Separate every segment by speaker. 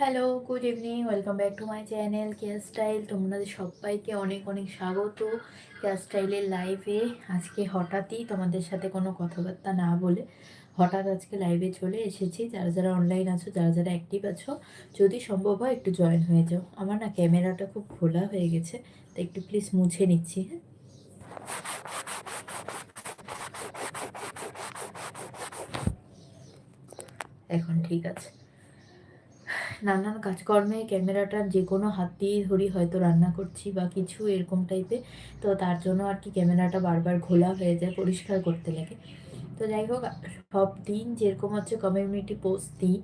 Speaker 1: Hello good evening welcome back to my channel care style তোমাদের সবাইকে অনেক অনেক স্বাগত কেয়ার স্টাইলের লাইভে আজকে হঠাৎই তোমাদের সাথে কোনো কথাবার্তা না বলে হঠাৎ আজকে লাইভে চলে এসেছি। যারা যারা অনলাইন আছো, যারা যারা অ্যাক্টিভ আছো, যদি সম্ভব হয় একটু জয়েন হয়ে যাও। আমার না ক্যামেরাটা খুব খোলা হয়ে গেছে, তো একটু প্লিজ মুছে নিচ্ছি হ্যাঁ? এখন ঠিক আছে। নানান কাজকর্মে ক্যামেরাটা যে কোনো হাত দিয়ে ধরি হয়তো রান্না করছি বা কিছু এরকম টাইপে তো তার জন্য আর কি ক্যামেরাটা বারবার ঘোলা হয়ে যায়, পরিষ্কার করতে লাগে। তো যাই হোক, সব দিন যেরকম হচ্ছে কমিউনিটি পোস্ট দিই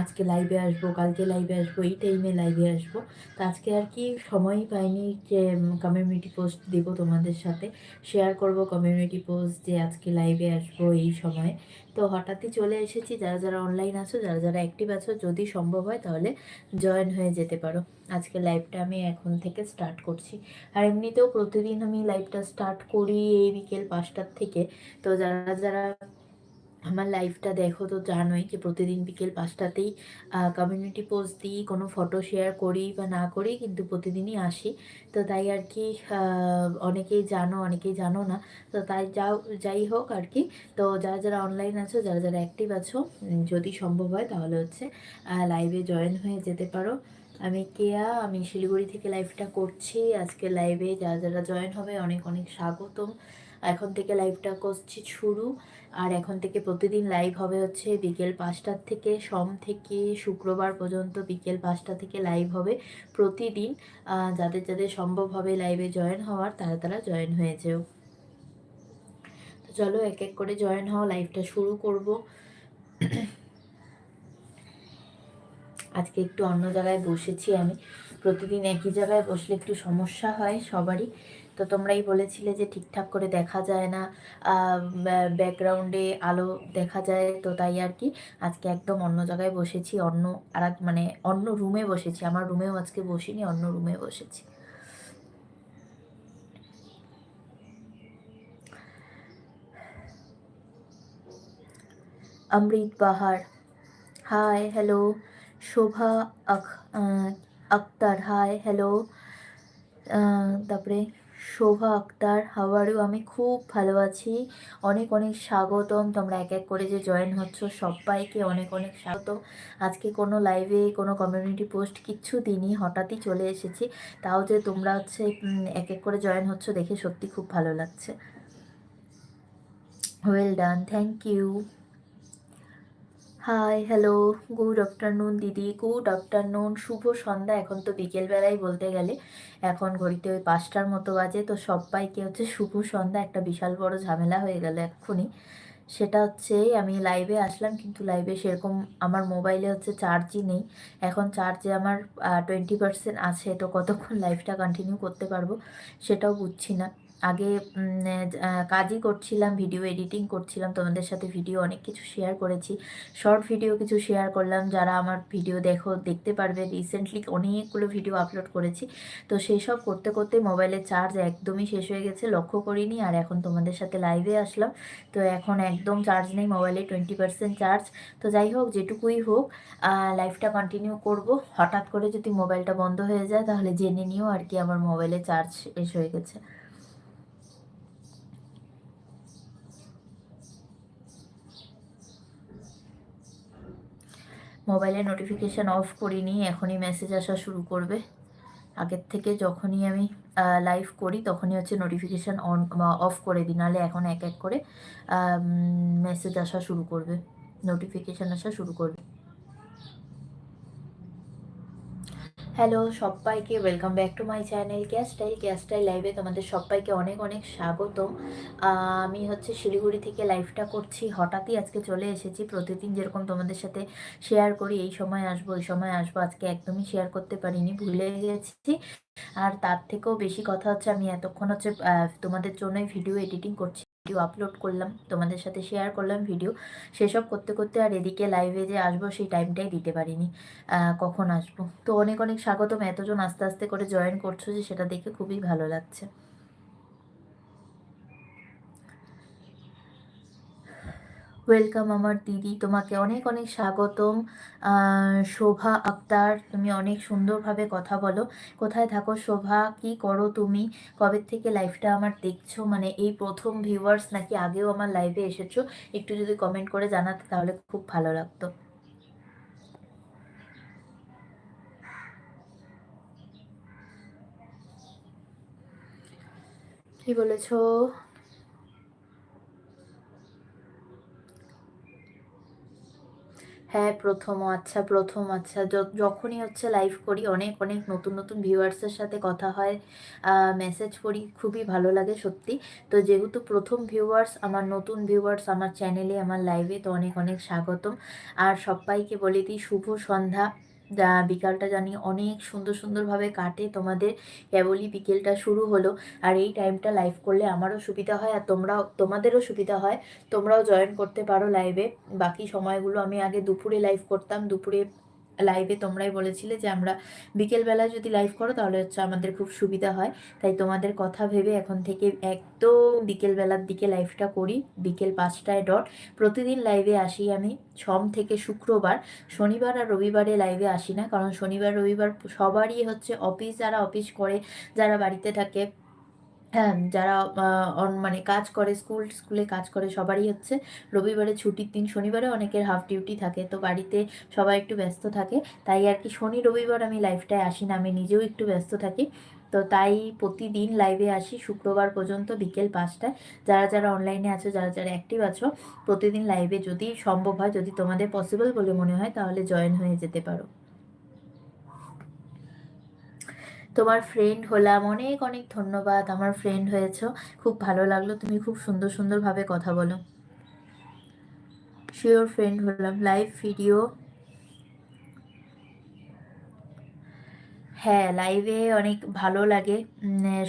Speaker 1: আজকে লাইভে আসব, কালকে লাইভে আসব, এই টাইমে লাইভে আসব। তো আজকে আর কি সময়ই পাইনি যে কমিউনিটি পোস্ট দেবো তোমাদের সাথে। শেয়ার করব কমিউনিটি পোস্ট যে আজকে লাইভে আসব এই সময়। তো হঠাৎই চলে এসেছি। যারা যারা অনলাইন আছো, যারা যারা অ্যাক্টিভ আছো, যদি সম্ভব হয় তাহলে জয়েন হয়ে যেতে পারো। আজকে লাইভটা আমি এখন থেকে স্টার্ট করছি। আর এমনিতেও প্রতিদিন আমি লাইভটা স্টার্ট করি এই বিকেল পাঁচটার থেকে। তো যারা যারা আমার লাইফটা দেখো তো জানোই যে প্রতিদিন বিকেল পাঁচটাতেই কমিউনিটি পোস্ট দিই, কোনো ফটো শেয়ার করি বা না করি, কিন্তু প্রতিদিনই আসি। তো তাই আর কি অনেকেই জানো অনেকেই জানো না। তো তাই যাও, যাই হোক আর কি। তো যারা যারা অনলাইন আছো, যারা যারা অ্যাক্টিভ আছো যদি সম্ভব হয় তাহলে হচ্ছে লাইভে জয়েন হয়ে যেতে পারো। আমি কেয়া, আমি শিলিগুড়ি থেকে লাইভটা করছি। আজকে লাইভে যারা যারা জয়েন হবে, অনেক অনেক স্বাগতম। এখন থেকে লাইভটা করছি শুরু। আর এখন থেকে প্রতিদিন লাইভ হবে হচ্ছে বিকেল পাঁচটার থেকে, সোম থেকে শুক্রবার পর্যন্ত বিকেল পাঁচটা থেকে লাইভ হবে প্রতিদিন। যাদের যাদের সম্ভব হবে লাইভে জয়েন হওয়ার, তারা তারা জয়েন হয়ে যেও। তো চলো এক এক করে জয়েন হওয়া লাইভটা শুরু করব। আজকে একটু অন্য জায়গায় বসেছি আমি। প্রতিদিন একই জায়গায় বসলে একটু সমস্যা হয় সবারই। তো তোমরাই বলেছিলে যে ঠিকঠাক করে দেখা যায় না ব্যাকগ্রাউন্ডে আলো দেখা যায়, তো তাই আর কি। আজকে একদম অন্য জায়গায় বসেছি, অন্য আর মানে অন্য রুমে বসেছি। আমার রুমেও আজকে বসিনি, অন্য রুমে বসেছি। অমৃত বাহার হাই হ্যালো শোভা আখ আক্তার। হাই হ্যালো তারপরে শোভা আক্তার হাওয়ারু আমি খুব ভালো আছি। অনেক অনেক স্বাগতম। তোমরা এক এক করে যে জয়েন হচ্ছ, সবাইকে অনেক অনেক স্বাগতম আজকে কোনো লাইভে কোনো কমিউনিটি পোস্ট কিচ্ছু দিনই হঠাৎই চলে এসেছি। তাও যে তোমরা হচ্ছে এক এক করে জয়েন হচ্ছ, দেখে সত্যি খুব ভালো লাগছে। Well done thank you hi hello good afternoon দিদি। গুড আফটারনুন শুভ সন্ধ্যা। এখন তো বিকেলবেলায় বলতে গেলে। এখন ঘড়িতে ওই পাঁচটার মতো বাজে, তো সবাইকে হচ্ছে শুভ সন্ধ্যা। একটা বিশাল বড় ঝামেলা হয়ে গেল এক্ষুনি। সেটা হচ্ছে, আমি লাইভে আসলাম, কিন্তু লাইভে সেরকম আমার মোবাইলে হচ্ছে চার্জই নেই। এখন চার্জে আমার টোয়েন্টি পার্সেন্ট আছে, তো কতক্ষণ লাইভটা কন্টিনিউ করতে পারব, সেটাও বুঝছি না। আগে কাজই করছিলাম ভিডিও এডিটিং করছিলাম, তোমাদের সাথে ভিডিও অনেক কিছু শেয়ার করেছি। শর্ট ভিডিও কিছু শেয়ার করলাম, যারা আমার ভিডিও দেখো, দেখতে পারবে। রিসেন্টলি অনেকগুলো ভিডিও আপলোড করেছি। তো সেই সব করতে করতে মোবাইলের চার্জ একদমই শেষ হয়ে গেছে, লক্ষ্য করিনি, আর এখন তোমাদের সাথে লাইভে আসলাম। তো এখন একদম চার্জ নেই মোবাইলে টোয়েন্টি পার্সেন্ট চার্জ তো যাই হোক, যেটুকুই হোক লাইফটা কন্টিনিউ করব। হঠাৎ করে যদি মোবাইলটা বন্ধ হয়ে যায়, তাহলে জেনে নিও আর কি আমার মোবাইলে চার্জ শেষ হয়ে গেছে। মোবাইলে নোটিফিকেশান অফ করিনি, এখনই মেসেজ আসা শুরু করবে। আগের থেকে যখনই আমি লাইভ করি, তখনই হচ্ছে নোটিফিকেশান অন অফ করে দিই, নাহলে এখন এক এক করে মেসেজ আসা শুরু করবে নোটিফিকেশান আসা শুরু করবে। হ্যালো সবাইকে welcome back to my channel গ্যাসটাইল গ্যাসটাইল লাইভে তোমাদের সবাইকে অনেক অনেক স্বাগত। আমি হচ্ছে শিলিগুড়ি থেকে লাইভটা করছি। হঠাৎই আজকে চলে এসেছি। প্রতিদিন যেরকম তোমাদের সাথে শেয়ার করি, এই সময় আসব, ওই সময় আসব। আজকে একদমই শেয়ার করতে পারিনি, ভুলে গেছি। আর তার থেকেও বেশি কথা হচ্ছে, আমি এতক্ষণ হচ্ছে তোমাদের জন্যই ভিডিও এডিটিং করছি। ভিডিও আপলোড করলাম, তোমাদের সাথে শেয়ার করলাম ভিডিও সেসব করতে করতে আর এদিকে লাইভে যে আসব, সেই টাইমটাই দিতে পারিনি। কখন আসব? তো অনেক অনেক স্বাগতম। এতজন আস্তে আস্তে করে জয়েন করছ যে সেটা দেখে খুবই ভালো লাগছে। ওয়েলকাম আমার দিদি, তোমাকে অনেক অনেক স্বাগতম। শোভা আক্তার, তুমি অনেক সুন্দরভাবে কথা বলো। কোথায় থাকো শোভা? কি করো তুমি? কবে থেকে লাইভটা আমার দেখছ? মানে এই প্রথম ভিউয়ার্স নাকি আগেও আমার লাইভে এসেছ? একটু যদি কমেন্ট করে জানাতে তাহলে খুব ভালো লাগতো। কি বলেছ? হ্যাঁ প্রথম আচ্ছা প্রথম আচ্ছা। যখনই হচ্ছে লাইভ করি, অনেক অনেক নতুন নতুন ভিউয়ার্সের সাথে কথা হয় মেসেজ করি, খুবই ভালো লাগে সত্যি। তো যেহেতু প্রথম ভিউয়ার্স আমার নতুন ভিউয়ার্স আমার চ্যানেলে আমার লাইভে তো অনেক অনেক স্বাগতম। আর সবাইকে বলে দিই, শুভ সন্ধ্যা। বিকালটা জানি অনেক সুন্দর সুন্দরভাবে কাটে। তোমাদের কেবলই বিকেলটা শুরু হলো। আর এই টাইমটা লাইভ করলে আমারও সুবিধা হয় আর তোমরাও, তোমাদেরও সুবিধা হয়। তোমরাও জয়েন করতে পারো লাইভে বাকি সময়গুলো আমি আগে দুপুরে লাইভ করতাম। দুপুরে লাইভে তোমরাই বলেছিলে যে আমরা বিকেলবেলা যদি লাইভ করো তাহলে হচ্ছে আমাদের খুব সুবিধা হয়। তাই তোমাদের কথা ভেবে এখন থেকে একদম বিকেলবেলার দিকে লাইভটা করি, বিকেল পাঁচটায় ডট প্রতিদিন লাইভে আসি আমি, সোম থেকে শুক্রবার। শনিবার আর রবিবারে লাইভে আসি না, কারণ শনিবার, রবিবার সবারই হচ্ছে অফিস যারা অফিস করে, যারা বাড়িতে থাকে হ্যাঁ যারা অন মানে কাজ করে স্কুল, স্কুলে কাজ করে সবারই হচ্ছে। রবিবারে ছুটির দিন শনিবারে অনেকের হাফ ডিউটি থাকে, তো বাড়িতে সবাই একটু ব্যস্ত থাকে। তাই আর কি শনি, রবিবার আমি লাইফটায় আসি না, আমি নিজেও একটু ব্যস্ত থাকি। তো তাই প্রতিদিন লাইভে আসি, শুক্রবার পর্যন্ত বিকেল পাঁচটায়। যারা যারা অনলাইনে আছো, যারা যারা অ্যাক্টিভ আছো, প্রতিদিন লাইভে যদি সম্ভব হয়, যদি তোমাদের পসিবল বলে মনে হয়, তাহলে জয়েন হয়ে যেতে পারো। তোমার ফ্রেন্ড হলাম। অনেক অনেক ধন্যবাদ। আমার ফ্রেন্ড হয়েছ। খুব ভালো লাগল। তুমি খুব সুন্দর, সুন্দরভাবে কথা বলো। শিওর ফ্রেন্ড হলাম। লাইভ ভিডিও হ্যাঁ লাইভে অনেক ভালো লাগে।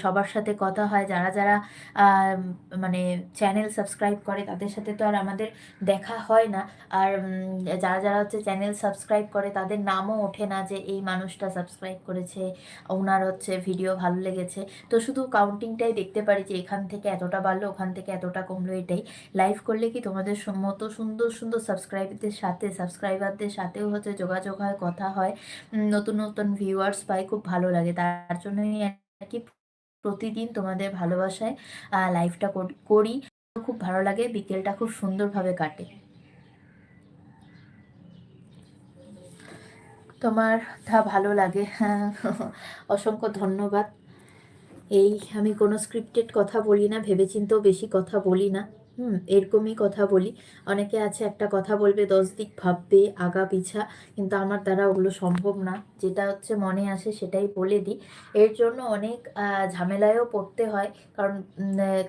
Speaker 1: সবার সাথে কথা হয়। যারা যারা মানে চ্যানেল সাবস্ক্রাইব করে, তাদের সাথে তো আর আমাদের দেখা হয় না। আর যারা যারা হচ্ছে চ্যানেল সাবস্ক্রাইব করে, তাদের নামও ওঠে না যে এই মানুষটা সাবস্ক্রাইব করেছে, ওনার হচ্ছে ভিডিও ভালো লেগেছে। তো শুধু কাউন্টিংটাই দেখতে পারি যে এখান থেকে এতটা বাড়লো, ওখান থেকে এতটা কমলো এটাই। লাইভ করলে কি তোমাদের মতো সুন্দর সুন্দর সাবস্ক্রাইবারদের সাথে সাবস্ক্রাইবারদের সাথেও হচ্ছে যোগাযোগ হয়, কথা হয়। নতুন নতুন ভিউয়ার্স পাই। খুব ভালো লাগে। তার জন্যই আর কি প্রতিদিন তোমাদের ভালোবাসায় লাইফটা করি খুব ভালো লাগে, বিকেলটা খুব সুন্দরভাবে কাটে। তোমার তা ভালো লাগে। হ্যাঁ অসংখ্য ধন্যবাদ। এই আমি কোনো স্ক্রিপ্টেড কথা বলি না, ভেবেচিন্তেও বেশি কথা বলি না। হুম, এরকমই কথা বলি। অনেকে আছে, একটা কথা বলবে, দশ দিক ভাববে, আগা পিছা, কিন্তু আমার দ্বারা ওগুলো সম্ভব না। যেটা হচ্ছে মনে আসে সেটাই বলে দিই। এর জন্য অনেক ঝামেলায়ও পড়তে হয়। কারণ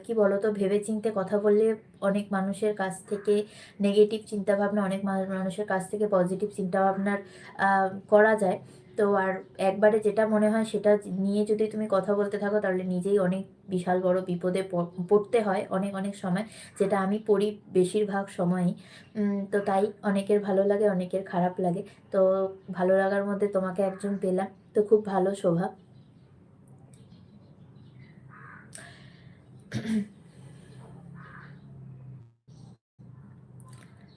Speaker 1: কি বলতো ভেবে চিনতে কথা বললে অনেক মানুষের কাছ থেকে নেগেটিভ চিন্তাভাবনা, অনেক মানুষের কাছ থেকে পজিটিভ চিন্তাভাবনার করা যায়। তো আর একবারে যেটা মনে হয় সেটা নিয়ে যদি তুমি কথা বলতে থাকো, তাহলে নিজেই অনেক বিশাল বড় বিপদে পড়তে হয় অনেক অনেক সময়, যেটা আমি পড়ি বেশিরভাগ সময়ই। তো তাই অনেকের ভালো লাগে, অনেকের খারাপ লাগে। তো ভালো লাগার মধ্যে তোমাকে একজন পেলাম। তো খুব ভালো শোভা।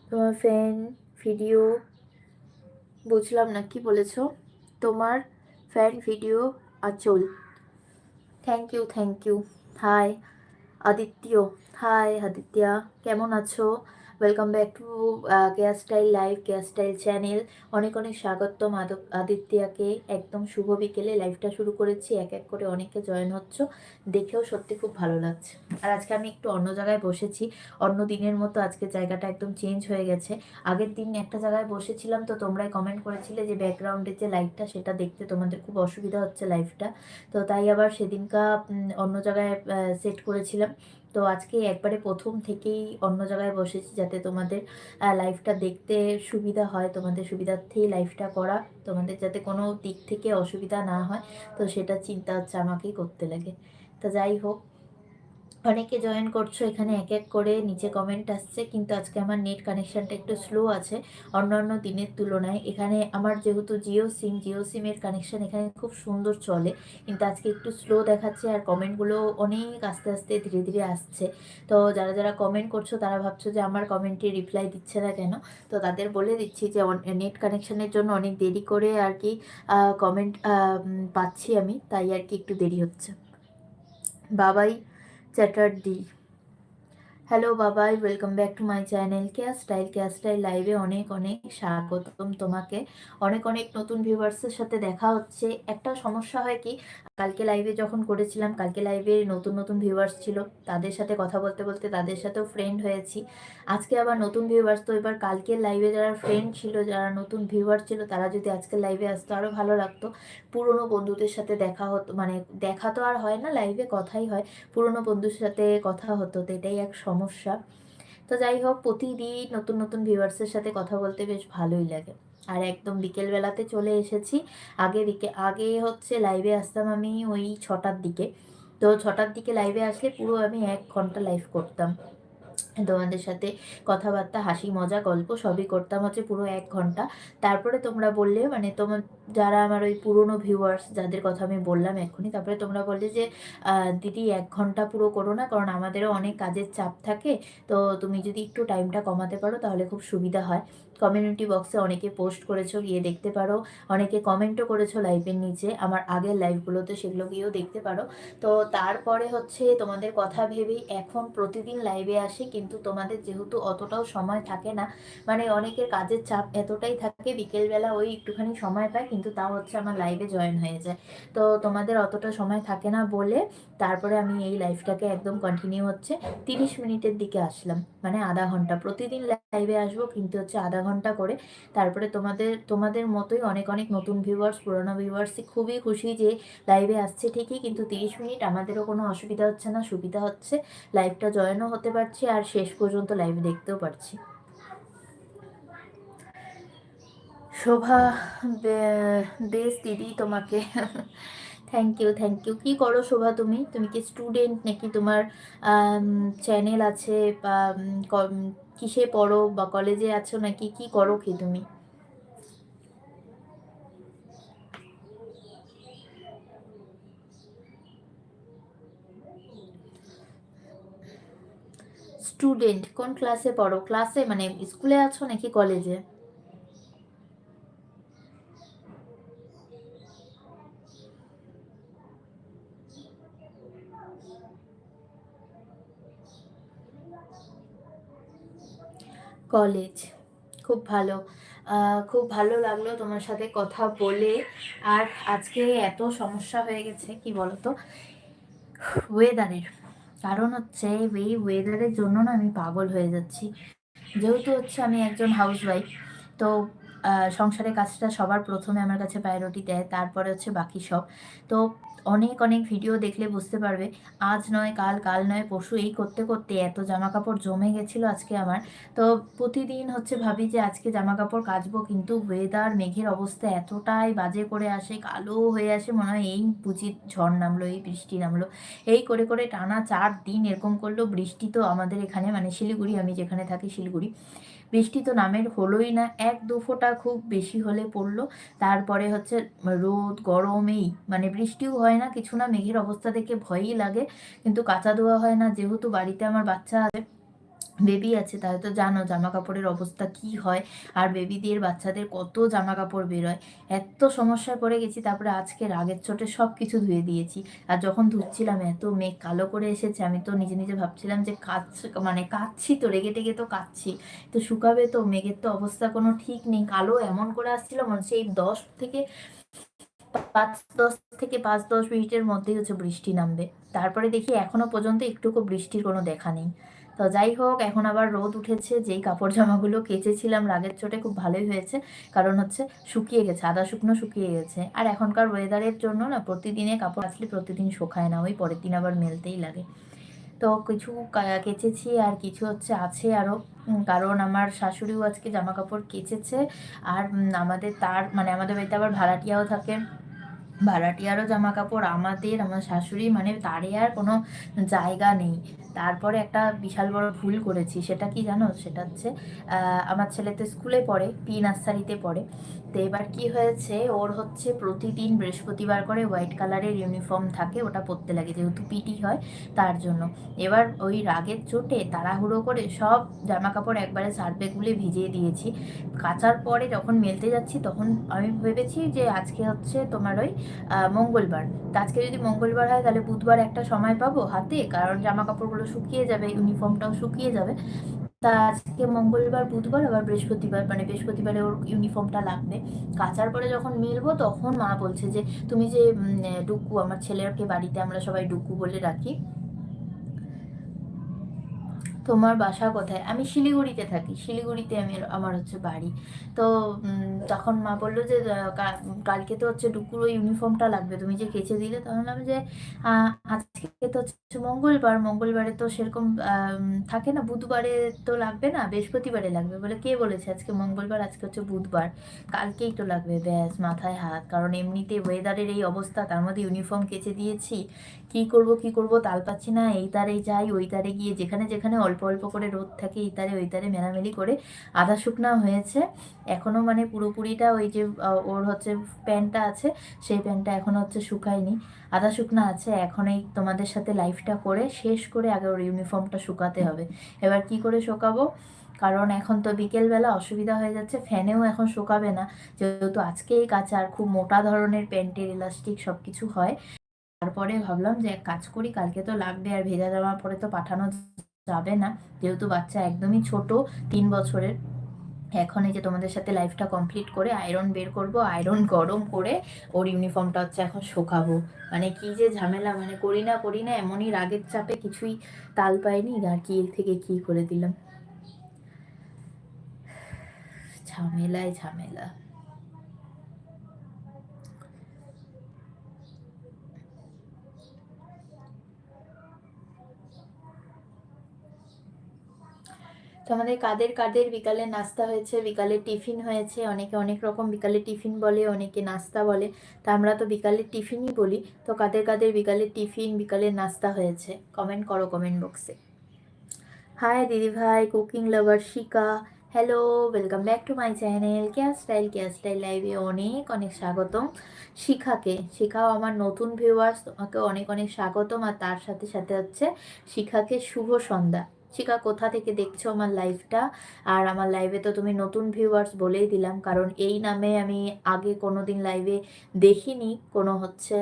Speaker 1: তোমার ফ্যান ভিডিও বুঝলাম না, কি বলেছ? তোমার ফ্যান ভিডিও আচল। Thank you thank you hi Aditya hi Aditya কেমন আছো? Welcome back to care style live care style channel অনেক অনেক স্বাগতম আদিত্যাকে। একদম শুভ বিকেলে লাইভটা শুরু করেছি। এক এক করে অনেকে জয়েন হচ্ছ। দেখেও সত্যি খুব ভালো লাগছে। আর আজকে আমি একটু অন্য জায়গায় বসেছি। অন্য দিনের মতো আজকে জায়গাটা একদম চেঞ্জ হয়ে গেছে। আগের দিন একটা জায়গায় বসেছিলাম তো তোমরাই কমেন্ট করেছিলে যে ব্যাকগ্রাউন্ডের যে লাইভটা সেটা দেখতে তোমাদের খুব অসুবিধা হচ্ছে লাইভটা তো তাই আবার সেদিনকা অন্য জায়গায় সেট করেছিলাম। তো আজকে একবারে প্রথম থেকেই অন্য জায়গায় বসেছি যাতে তোমাদের লাইফটা দেখতে সুবিধা হয়, তোমাদের সুবিধার্থেই লাইফটা করা, তোমাদের যাতে কোনো দিক থেকে অসুবিধা না হয়। তো সেটা চিন্তা হচ্ছে আমাকেই করতে লাগে। তো যাই হোক অনেকে জয়েন করছ এখানে এক এক করে, নিচে কমেন্ট আসছে, কিন্তু আজকে আমার নেট কানেকশানটা একটু স্লো আছে অন্য অন্য দিনের তুলনায়। এখানে আমার যেহেতু জিও সিম জিও সিমের কানেকশান এখানে খুব সুন্দর চলে, কিন্তু আজকে একটু স্লো দেখাচ্ছে আর কমেন্টগুলো অনেক আস্তে আস্তে ধীরে ধীরে আসছে। তো যারা যারা কমেন্ট করছ, তারা ভাবছ যে আমার কমেন্টে রিপ্লাই দিচ্ছে না কেন? তো তাদের বলে দিচ্ছি যে নেট কানেকশানের জন্য অনেক দেরি করে আর কি কমেন্ট পাচ্ছি আমি, তাই আর কি একটু দেরি হচ্ছে। Babai চ্যাটার্ডি Hello Babai welcome back to my channel care style care style লাইভে অনেক অনেক স্বাগতম তোমাকে। অনেক অনেক নতুন ভিউয়ার্সের সাথে দেখা হচ্ছে। একটা সমস্যা হয় কি, কালকে লাইভে যখন করেছিলাম, কালকে লাইভে নতুন নতুন ভিউয়ার্স ছিল। তাদের সাথে কথা বলতে বলতে তাদের সাথেও ফ্রেন্ড হয়েছি। আজকে আবার নতুন ভিউয়ার্স তো এবার কালকের লাইভে যারা ফ্রেন্ড ছিল, যারা নতুন ভিউয়ার্স ছিল, তারা যদি আজকের লাইভে আসতো আরও ভালো লাগতো। পুরনো বন্ধুদের সাথে দেখা হতো মানে দেখা তো আর হয় না লাইভে কথাই হয়। পুরনো বন্ধুর সাথে কথা হতো, তো এটাই এক সমস্যা। তো যাই হোক, প্রতিদিন নতুন নতুন ভিউয়ার্সের সাথে কথা বলতে বেশ ভালোই লাগে। আর একদম বিকেলবেলাতে চলে এসেছি। আগে দিকে আগে হচ্ছে লাইভে আসতাম আমি ওই ছটার দিকে। তো ছটার দিকে লাইভে আসলে পুরো আমি এক ঘণ্টা লাইভ করতাম। তোমাদের সাথে কথাবার্তা, হাসি, মজা, গল্প সবই করতাম হচ্ছে পুরো এক ঘণ্টা। তারপরে তোমরা বললে মানে তোমার যারা আমার ওই পুরনো ভিউয়ার্স যাদের কথা আমি বললাম এক্ষুনি, তারপরে তোমরা বললে যে দিদি এক ঘণ্টা পুরো করো না, কারণ আমাদেরও অনেক কাজের চাপ থাকে। তো তুমি যদি একটু টাইমটা কমাতে পারো তাহলে খুব সুবিধা হয়। কমিউনিটি বক্সে অনেকে পোস্ট করেছ, গিয়ে দেখতে পারো। অনেকে কমেন্টও করেছ লাইভের নিচে। আমার আগের লাইভগুলোতে সেগুলো গিয়েও দেখতে পারো। তো তারপরে হচ্ছে তোমাদের কথা ভেবেই এখন প্রতিদিন লাইভে আসে, কিন্তু তোমাদের যেহেতু অতটাও সময় থাকে না মানে অনেকের কাজের চাপ এতটাই থাকে, বিকেলবেলা ওই একটুখানি সময় পায়, কিন্তু তাও হচ্ছে আমার লাইভে জয়েন হয়ে যায়। তো তোমাদের অতটা সময় থাকে না বলে তারপরে আমি এই লাইভটাকে একদম কন্টিনিউ হচ্ছে। তিরিশ মিনিটের দিকে আসলাম মানে আধা ঘণ্টা। প্রতিদিন লাইভে আসব, কিন্তু হচ্ছে আধা ঘণ্টা করে। তারপরে তোমাদের তোমাদের মতোই অনেক অনেক নতুন ভিউয়ার্স পুরোনো ভিউয়ার্সই খুবই খুশি যে লাইভে আসছে ঠিকই, কিন্তু তিরিশ মিনিট আমাদেরও কোনো অসুবিধা হচ্ছে না, সুবিধা হচ্ছে। লাইভটা জয়েনও হতে পারছি আর শেষ পর্যন্ত লাইভ দেখতেও পারছি। শোভা বেশ দিদি তোমাকে। থ্যাংক ইউ থ্যাংক ইউ কী করো শোভা তুমি? তুমি কি স্টুডেন্ট নাকি তোমার চ্যানেল আছে বা কিসে পড়ো বা কলেজে আছো নাকি? কি করো কি তুমি? স্টুডেন্ট কোন ক্লাসে পড়ো? ক্লাসে মানে স্কুলে আছো নাকি কলেজে কলেজ। খুব ভালো। খুব ভালো লাগল তোমার সাথে কথা বলে। আর আজকে এত সমস্যা হয়ে গেছে, কি বলতো? ওয়েদারের কারণ হচ্ছে এই ওয়েদারের জন্য না আমি পাগল হয়ে যাচ্ছি। যেহেতু হচ্ছে আমি একজন হাউস ওয়াইফ তো সংসারের কাজটা সবার প্রথমে আমার কাছে প্রায়োরিটি দেয়, তারপরে হচ্ছে বাকি সব। তো অনেক অনেক ভিডিও দেখলে বুঝতে পারবে। আজ নয়, কাল কাল নয় পশু এই করতে করতে এত জামা কাপড় জমে গেছিল আজকে আমার। তো প্রতিদিন হচ্ছে ভাবি যে আজকে জামা কাপড় কাচবো, কিন্তু ওয়েদার মেঘের অবস্থা এতটাই বাজে করে আসে, কালো হয়ে আসে, মনে হয় এই বুঝি ঝড় নামলো, এই বৃষ্টি নামলো। এই করে করে টানা চার দিন এরকম করল, বৃষ্টি তো আমাদের এখানে মানে শিলিগুড়ি, আমি যেখানে থাকি শিলিগুড়ি, বৃষ্টি তো নামের হলোই না, এক দু ফোঁটা খুব বেশি হলে পড়ল। তারপরে হচ্ছে রোদ গরমেই মানে বৃষ্টিও হয় না, কিছু না, মেঘের অবস্থা দেখে ভয়ই লাগে। কিন্তু কাঁচা ধোয়া হয় না, যেহেতু বাড়িতে আমার বাচ্চা আছে, বেবি আছে, তাহলে তো জানো জামা কাপড়ের অবস্থা কি হয়। আর বেবিদের, বাচ্চাদের কত জামা কাপড় বেরোয়। এত সমস্যায় পড়ে গেছি, তারপরে আজকে রাগের চোটে সব কিছু ধুয়ে দিয়েছি। আর যখন ধুচ্ছিলাম, এত মেঘ কালো করে এসেছে, আমি তো নিজে নিজে ভাবছিলাম যে কাচ মানে কাচ্ছি তো, রেগে টেগে তো কাচ্ছি তো শুকাবে তো, মেঘের তো অবস্থা কোনো ঠিক নেই, কালো এমন করে আসছিল, মনে সেই দশ থেকে পাঁচ দশ থেকে পাঁচ দশ মিনিটের মধ্যেই হচ্ছে বৃষ্টি নামবে। তারপরে দেখি এখনও পর্যন্ত একটুকু বৃষ্টির কোনো দেখা নেই। তো যাই হোক, এখন আবার রোদ উঠেছে, যেই কাপড় জামাগুলো কেচেছিলাম রাগের চোটে খুব ভালোই হয়েছে, কারণ হচ্ছে শুকিয়ে গেছে, আদা শুকনো শুকিয়ে গেছে। আর এখনকার ওয়েদারের জন্য না প্রতিদিনে কাপড় আসলে প্রতিদিন শোকায় না, ওই পরের দিন আবার মেলতেই লাগে। তো কিছু কেচেছি আর কিছু হচ্ছে আছে আরও কারণ আমার শাশুড়িও আজকে জামা কাপড় কেচেছে। আর আমাদের তার মানে আমাদের বাড়িতে আবার ভাড়াটিয়াও থাকে। ভাড়াটিয়ারও জামা কাপড় আমাদের, আমার শাশুড়ি মানে তারে আর কোনো জায়গা নেই। তারপরে একটা বিশাল বড় ভুল করেছি, সেটা কি জানো? সেটা হচ্ছে আমার ছেলে তো স্কুলে পড়ে পি নার্সারিতে পড়ে। তো এবার কি হয়েছে? ওর হচ্ছে প্রতিদিন বৃহস্পতিবার করে হোয়াইট কালারের ইউনিফর্ম থাকে, ওটা পরতে লাগে যেহেতু পিটি হয় তার জন্য। এবার ওই রাগের চোটে তাড়াহুড়ো করে সব জামা কাপড় একবারে সার্ভে গুলে ভিজিয়ে দিয়েছি। কাচার পরে যখন মেলতে যাচ্ছি তখন আমি ভেবেছি যে আজকে হচ্ছে তোমার ওই মঙ্গলবার। আজকে যদি মঙ্গলবার হয় তাহলে বুধবার একটা সময় পাবো হাতে, কারণ জামা কাপড়গুলো শুকিয়ে যাবে, ইউনিফর্মটাও শুকিয়ে যাবে। তা আজকে মঙ্গলবার, বুধবার, আবার বৃহস্পতিবার মানে বৃহস্পতিবারে ওর ইউনিফর্মটা লাগবে। কাচার পরে যখন মিলবো, তখন মা বলছে যে, তুমি যে ডুকু, আমার ছেলেকে বাড়িতে আমরা সবাই ডুকু বলে রাখি তোমার বাসা কোথায়? আমি শিলিগুড়িতে থাকি। শিলিগুড়িতে আমি, আমার হচ্ছে বাড়ি। তো তখন মা বলল যে কালকে তো হচ্ছে ডুকুর ইউনিফর্মটা লাগবে। তুমি যে কেচে দিলে, তখন বললাম যে আজকে তো হচ্ছে মঙ্গলবার। মঙ্গলবারে তো সেরকম থাকে না, বুধবারে তো লাগবে না, বৃহস্পতিবারে লাগবে বলে কে বলেছে? আজকে মঙ্গলবার, আজকে হচ্ছে বুধবার। কালকেই তো লাগবে, ব্যাস, মাথায় হাত। কারণ এমনিতে ওয়েদারের এই অবস্থা, তার মধ্যে ইউনিফর্ম কেচে দিয়েছি। কি করব কি করব, তাল পাচ্ছি না, এই তারে যাই, ওই তারে গিয়ে, যেখানে যেখানে অল্প অল্প করে রোদ থাকে, এই তারে, ওই তারে মেলামেলি করে আধা শুকনা হয়েছে। এখনও মানে পুরোপুরিটা ওই যে ওর হচ্ছে প্যান্টটা আছে, সেই প্যান্টটা এখনও হচ্ছে শুকায়নি। আধা শুকনা আছে, এখন এই তোমাদের সাথে লাইফটা করে শেষ করে আগে ওর ইউনিফর্মটা শুকাতে হবে। এবার কি করে শুকাবো? কারণ এখন তো বিকেলবেলা অসুবিধা হয়ে যাচ্ছে, ফ্যানেও এখন শুকাবে না। যেহেতু আজকেই কাছে আর খুব মোটা ধরনের প্যান্টের ইলাস্টিক সব কিছু হয় তারপরে ভাবলাম যে এক কাজ করি, কালকে তো লাগবে আর ভেজা জামা পরে তো পাঠানো যাবে না। যেহেতু বাচ্চা একদমই ছোট, তিন বছরের। এখন এই যে তোমাদের সাথে লাইফটা কমপ্লিট করে আয়রন বের করব আয়রন গরম করে ওর ইউনিফর্মটা হচ্ছে এখন শোকাবো। মানে কি যে ঝামেলা মানে করি না করি না, এমনই রাগের চাপে কিছুই তাল পাইনি আর কি থেকে কি করে দিলাম? ঝামেলায় ঝামেলা। তো আমাদের কাদের কাদের বিকালে নাস্তা হয়েছে? বিকালে টিফিন হয়েছে, অনেকে অনেক রকম বিকালে টিফিন বলে, অনেকে নাস্তা বলে। তা আমরা তো বিকালে টিফিনই বলি। তো কাদের কাদের বিকালে টিফিন, বিকালে নাস্তা হয়েছে? কমেন্ট করো কমেন্ট বক্সে। হাই দিদি ভাই, cooking lover Shikha. Hello welcome back to my channel care style care style লাইভে অনেক অনেক স্বাগতম। শিখাকে, শিখাও আমার নতুন ভিউয়ার্স তোমাকে অনেক অনেক স্বাগতম। আর তার সাথে সাথে হচ্ছে শিখাকে শুভ সন্ধ্যা। শিখা কোথা থেকে দেখছ আমার লাইভটা আর আমার লাইভে তো তুমি নতুন ভিউয়ার্স বলেই দিলাম, কারণ এই নামে আমি আগে কোনো দিন লাইভে দেখিনি কোনো হচ্ছে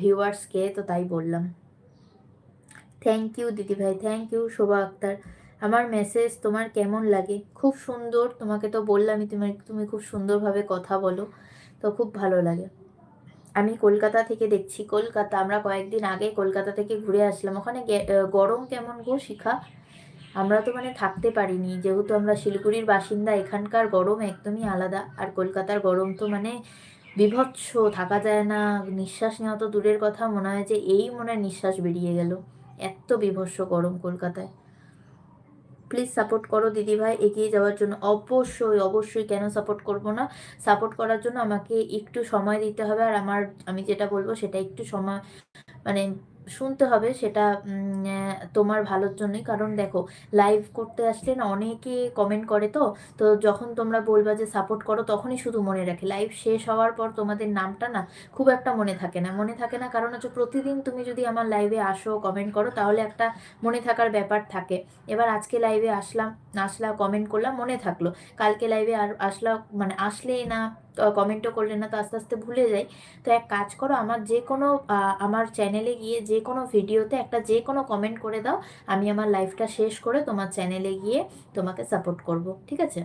Speaker 1: ভিউয়ার্সকে তো তাই বললাম। থ্যাংক ইউ দিদিভাই থ্যাংক ইউ শোভা আক্তার। আমার মেসেজ তোমার কেমন লাগে? খুব সুন্দর, তোমাকে তো বললামই, তুমি তুমি খুব সুন্দরভাবে কথা বলো, তো খুব ভালো লাগে। আমি কলকাতা থেকে দেখছি, কলকাতা, আমরা কয়েকদিন আগে কলকাতা থেকে ঘুরে আসলাম। ওখানে গরম কেমন গো শিখা? আমরা তো মানে থাকতে পারিনি। যেহেতু আমরা শিলিগুড়ির বাসিন্দা, এখানকার গরম একদমই আলাদা। আর কলকাতার গরম তো মানে বিভৎস, থাকা যায় না। নিঃশ্বাস নেওয়া তো দূরের কথা। মনে হয় যে এই মনে হয় নিঃশ্বাস বেরিয়ে গেল। এত বিভৎস গরম কলকাতায়। প্লিজ সাপোর্ট করো দিদিভাই, এগিয়ে যাওয়ার জন্য। অবশ্যই অবশ্যই কেন সাপোর্ট করব না? সাপোর্ট করার জন্য আমাকে একটু সময় দিতে হবে। আর আমার, আমি যেটা বলব সেটা একটু সময় মানে শুনতে হবে সেটা তোমার ভালোর জন্যই। কারণ দেখো লাইভ করতে আসলে না অনেকে কমেন্ট করে তো। তো যখন তোমরা বলবা যে সাপোর্ট করো, তখনই শুধু মনে রাখে। লাইভ শেষ হওয়ার পর তোমাদের নামটা না খুব একটা মনে থাকে না। মনে থাকে না কারণ হচ্ছে প্রতিদিন তুমি যদি আমার লাইভে আসো কমেন্ট করো, তাহলে একটা মনে থাকার ব্যাপার থাকে। এবার আজকে লাইভে আসলাম আসলাম কমেন্ট করলাম, মনে থাকল। কালকে লাইভে আর আসলাম মানে আসলেই না কমেন্টও করলে না, তো আস্তে আস্তে ভুলে যাই। তো এক কাজ করো, আমার যে কোনো আমার চ্যানেলে গিয়ে যে কোনো ভিডিওতে একটা যে কোনো কমেন্ট করে দাও, আমি আমার লাইফটা শেষ করে তোমার চ্যানেলে গিয়ে তোমাকে সাপোর্ট করব, ঠিক আছে?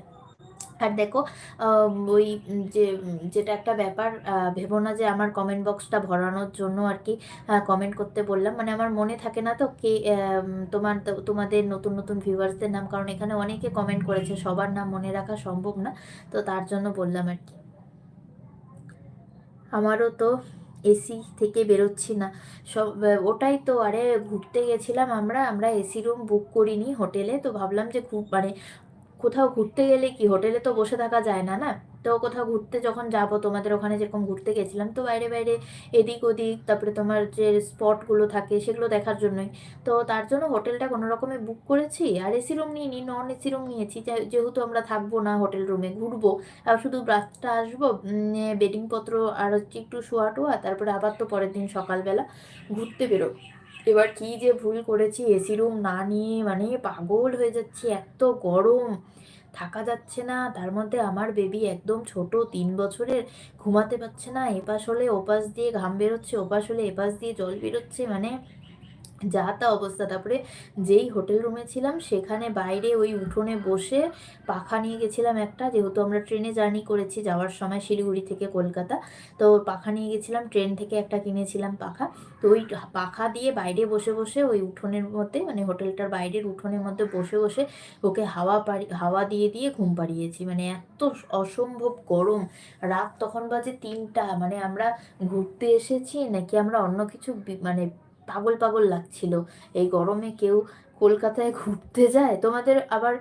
Speaker 1: আর দেখো ওই যে, যেটা একটা ব্যাপার ভেবো না যে আমার কমেন্ট বক্সটা ভরানোর জন্য আর কি কমেন্ট করতে বললাম। মানে আমার মনে থাকে না তো কে তোমার তোমাদের নতুন নতুন ভিউয়ার্সদের নাম, কারণ এখানে অনেকে কমেন্ট করেছে, সবার নাম মনে রাখা সম্ভব না, তো তার জন্য বললাম আর কি। আমারও তো এসি থেকে বেরোচ্ছি না। সব ওটাই তো, আরে ঘুরতে গেছিলাম আমরা আমরা এসি রুম বুক করিনি হোটেলে তো ভাবলাম যে খুব মানে কোথাও ঘুরতে গেলে কি? হোটেলে তো বসে থাকা যায় না না? তো কোথাও ঘুরতে যখন যাব, তোমাদের ওখানে যেরকম ঘুরতে গেছিলাম, তো বাইরে বাইরে এদিক ওদিক, তারপরে তোমার যে স্পটগুলো থাকে, সেগুলো দেখার জন্যই। তো তার জন্য হোটেলটা কোনো রকমে বুক করেছি, আর এসি রুম নিয়ে নিই নন এসি রুম নিয়েছি যেহেতু আমরা থাকব না হোটেল রুমে ঘুরবো, আর শুধু রাতটা আসব বেডিংপত্র আর হচ্ছে একটু শোয়া টোয়া তারপরে আবার তো পরের দিন সকালবেলা ঘুরতে বেরোবো। এবার কি যে ভুল করেছি এসি রুম না নিয়ে মানে পাগল হয়ে যাচ্ছি, এত গরম। থাকা যাচ্ছে না, তার মধ্যে আমার বেবি একদম ছোট, তিন বছরের, ঘুমাতে পারছে না, এপাশ হলে ওপাশ দিয়ে ঘাম বেরোচ্ছে, ওপাশ হলে এপাশ দিয়ে জল বেরোচ্ছে মানে যা তা অবস্থা। তারপরে যেই হোটেল রুমে ছিলাম, সেখানে বাইরে ওই উঠোনে বসে পাখা নিয়ে গেছিলাম একটা। যেহেতু আমরা ট্রেনে জার্নি করেছি যাওয়ার সময় শিলিগুড়ি থেকে কলকাতা, তো পাখা নিয়ে গেছিলাম ট্রেন থেকে একটা কিনেছিলাম পাখা। তো ওই পাখা দিয়ে বাইরে বসে বসে ওই উঠোনের মধ্যে মানে হোটেলটার বাইরের উঠোনের মধ্যে বসে বসে ওকে হাওয়া পাড়ি, হাওয়া দিয়ে দিয়ে ঘুম পাড়িয়েছি। মানে এত অসম্ভব গরম। রাত তখন বাজে তিনটা। মানে আমরা ঘুরতে এসেছি, নাকি আমরা অন্য কিছু মানে পাগল পাগল লাগছিল। এই গরমে কেউ কলকাতায় ঘুরতে যায়? তোমাদের আবার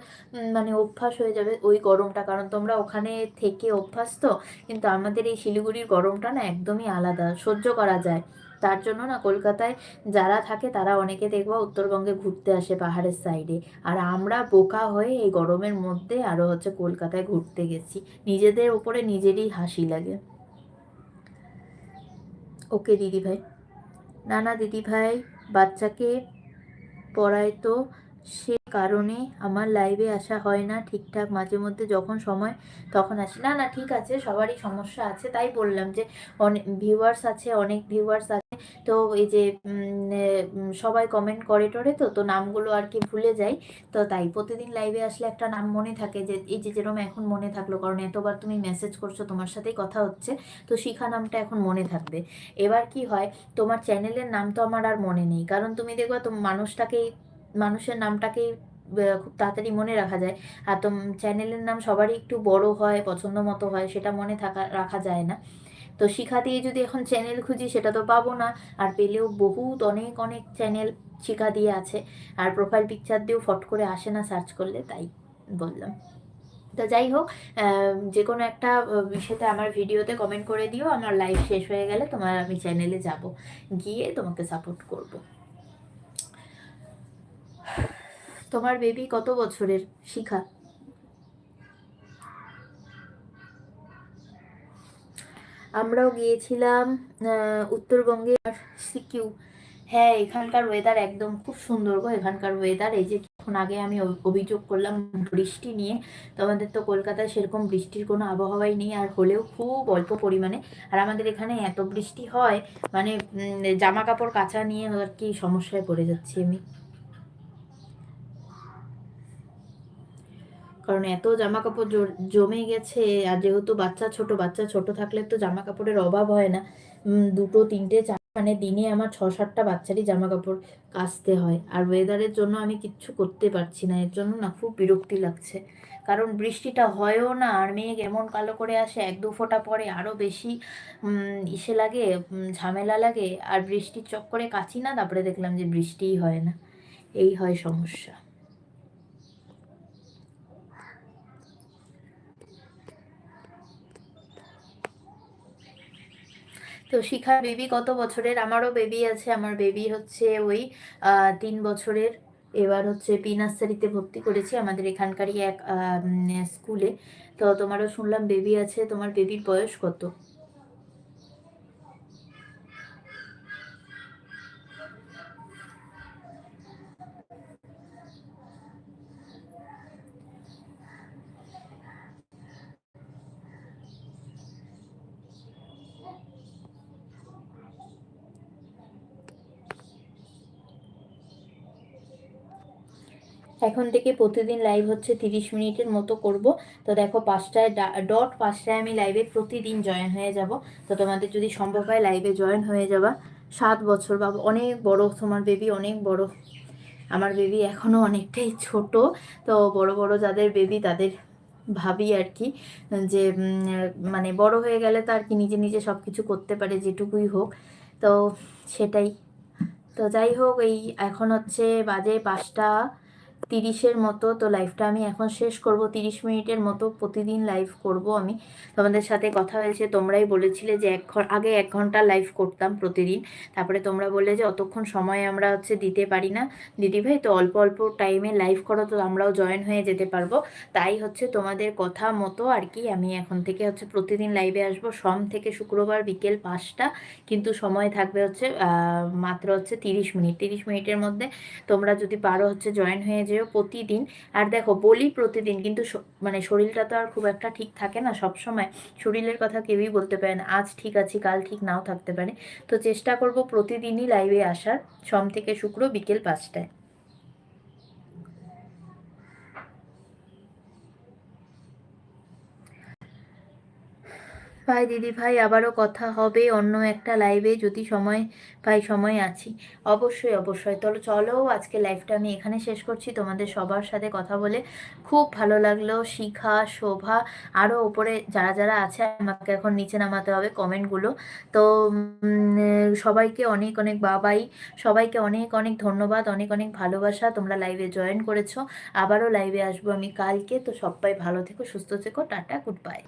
Speaker 1: মানে অভ্যাস হয়ে যাবে ওই গরমটা। কারণ তোমরা ওখানে থেকে অভ্যাস তো কিন্তু আমাদের এই শিলিগুড়ির গরমটা না একদমই আলাদা, সহ্য করা যায়। তার জন্য না কলকাতায় যারা থাকে তারা অনেকে দেখবা উত্তরবঙ্গে ঘুরতে আসে পাহাড়ের সাইডে আর আমরা বোকা হয়ে এই গরমের মধ্যে আরও হচ্ছে কলকাতায় ঘুরতে গেছি। নিজেদের ওপরে নিজেরই হাসি লাগে। ওকে দিদি ভাই না না দিদিভাই বাচ্চাকে পড়ায় তো সে কারণে আমার লাইভে আসা হয় না ঠিকঠাক মাঝে মধ্যে যখন সময় তখন আসি। না না, ঠিক আছে, সবারই সমস্যা আছে, তাই বললাম যে অনেক ভিউয়ার্স আছে, অনেক ভিউয়ার্স আছে, তো এই যে সবাই কমেন্ট করে টরে তো তো নামগুলো আর কি ভুলে যাই, তো তাই প্রতিদিন লাইভে আসলে একটা নাম মনে থাকে যে, এই যে যেরকম এখন মনে থাকল, কারণ এতবার তুমি মেসেজ করছ, তোমার সাথেই কথা হচ্ছে, তো শিখা নামটা এখন মনে থাকবে। এবার কি হয়, তোমার চ্যানেলের নাম তো আমার আর মনে নেই, কারণ তুমি দেখবা তো মানুষটাকেই মানুষের নামটাকেই খুব তাড়াতাড়ি মনে রাখা যায়। আর তো চ্যানেলের নাম সবারই একটু বড় হয়, পছন্দ মতো হয়, সেটা মনে থাকা, রাখা যায় না। তো শিখা দিয়ে যদি এখন চ্যানেল খুঁজি, সেটা তো পাবো না। আর পেলেও বহুত অনেক অনেক চ্যানেল শিখা দিয়ে আছে। আর প্রোফাইল পিকচার দিয়েও ফট করে আসে না সার্চ করলে, তাই বললাম। তো যাই হোক যে কোনো একটা বিষয়তে আমার ভিডিওতে কমেন্ট করে দিও। আমার লাইভ শেষ হয়ে গেলে তোমার আমি চ্যানেলে যাব। গিয়ে তোমাকে সাপোর্ট করব। তোমার বেবি কত বছরের? শিখা। আমরাও গিয়েছিলাম উত্তরবঙ্গে সিকিউ হ্যাঁ এখানকার ওয়েদার একদম খুব সুন্দর গো, এখানকার ওয়েদার এই যে কিছুক্ষণ আগে আমি অভিযোগ করলাম বৃষ্টি নিয়ে। তো আমাদের তো কলকাতায় সেরকম বৃষ্টির কোনো আবহাওয়াই নেই, আর হলেও খুব অল্প পরিমাণে। আর আমাদের এখানে এত বৃষ্টি হয় মানে জামা কাপড় কাচা নিয়ে আর কি সমস্যায় পড়ে যাচ্ছি আমি। কারণ এত জামা কাপড় জমে গেছে, আর যেহেতু বাচ্চা ছোট বাচ্চা ছোট থাকলে তো জামা কাপড়ের অভাব হয় না। দুটো, তিনটে মানে দিনে আমার ছ সাতটা বাচ্চারই জামা কাপড় কাচতে হয়। আর ওয়েদারের জন্য আমি কিচ্ছু করতে পারছি না, এর জন্য না খুব বিরক্তি লাগছে। কারণ বৃষ্টিটা হয়ও না, আর মেঘ এমন কালো করে আসে, এক দু ফোঁটা পরে আরও বেশি ইসে লাগে ঝামেলা লাগে, আর বৃষ্টির চক্করে কাচি না, তারপরে দেখলাম যে বৃষ্টিই হয় না। এই হয় সমস্যা। তো শিখার বেবি কত বছরের? আমারও বেবি আছে, আমার বেবি হচ্ছে ওই তিন বছরের। এবার হচ্ছে পি নার্সারিতে ভর্তি করেছি আমাদের এখানকারই এক স্কুলে। তো তোমারও শুনলাম বেবি আছে, তোমার বেবির বয়স কত? এখন থেকে প্রতিদিন লাইভ হচ্ছে তিরিশ মিনিটের মতো করব। তো দেখো পাঁচটায় ডট পাঁচটায় আমি লাইভে প্রতিদিন জয়েন হয়ে যাব। তো তোমাদের যদি সম্ভব হয় লাইভে জয়েন হয়ে যাবা। সাত বছর বা অনেক বড়, তোমার বেবি অনেক বড়। আমার বেবি এখনও অনেকটাই ছোট। তো বড় বড় যাদের বেবি তাদের ভাবি আর কি, যে মানে বড় হয়ে গেলে তো আর কি নিজে নিজে সব কিছু করতে পারে যেটুকুই হোক। তো সেটাই। তো যাই হোক, এই এখন হচ্ছে বাজে পাঁচটা। তিরিশের মতো, তো লাইভটা আমি এখন শেষ করব। তিরিশ মিনিটের মতো প্রতিদিন লাইভ করব আমি। তোমাদের সাথে কথা হয়েছে, তোমরাই বলেছিলে যে এক আগে এক ঘণ্টা লাইভ করতাম প্রতিদিন। তারপরে তোমরা বললে যে অতক্ষণ সময় আমরা হচ্ছে দিতে পারি না। দিদিভাই তো অল্প অল্প টাইমে লাইভ করো, তো আমরাও জয়েন হয়ে যেতে পারব। তাই হচ্ছে তোমাদের কথা মতো আর কি, আমি এখন থেকে হচ্ছে প্রতিদিন লাইভে আসব। সোম থেকে শুক্রবার বিকেল পাঁচটা, কিন্তু সময় থাকবে হচ্ছে মাত্র হচ্ছে তিরিশ মিনিট। তিরিশ মিনিটের মধ্যে তোমরা যদি পারো হচ্ছে জয়েন হয়ে যেও প্রতিদিন, আর দেখো বলি প্রতিদিন, কিন্তু মানে শরীরটা তো আর খুব একটা ঠিক থাকে না সব সময় শরীরের কথা কেউই বলতে পারে না, আজ ঠিক আছি, কাল ঠিক নাও থাকতে পারে। তো চেষ্টা করব প্রতিদিনই লাইভে আসার, সোম থেকে শুক্র বিকেল পাঁচটায়। ভাই, দিদি ভাই, আবারও কথা হবে, অন্য একটা লাইভে যদি সময় পাই, সময় আছি। অবশ্যই অবশ্যই। তাহলে চলো, আজকে লাইভটা আমি এখানে শেষ করছি। তোমাদের সবার সাথে কথা বলে খুব ভালো লাগল। শিখা, শোভা আরও ওপরে যারা যারা আছে, আমাকে এখন নিচে নামাতে হবে কমেন্টগুলো তো সবাইকে অনেক অনেক বাবাই সবাইকে অনেক অনেক ধন্যবাদ, অনেক অনেক ভালোবাসা। তোমরা লাইভে জয়েন করেছ। আবারও লাইভে আসব আমি কালকে। তো সবাই ভালো থেকো, সুস্থ থেকো। Tata good bye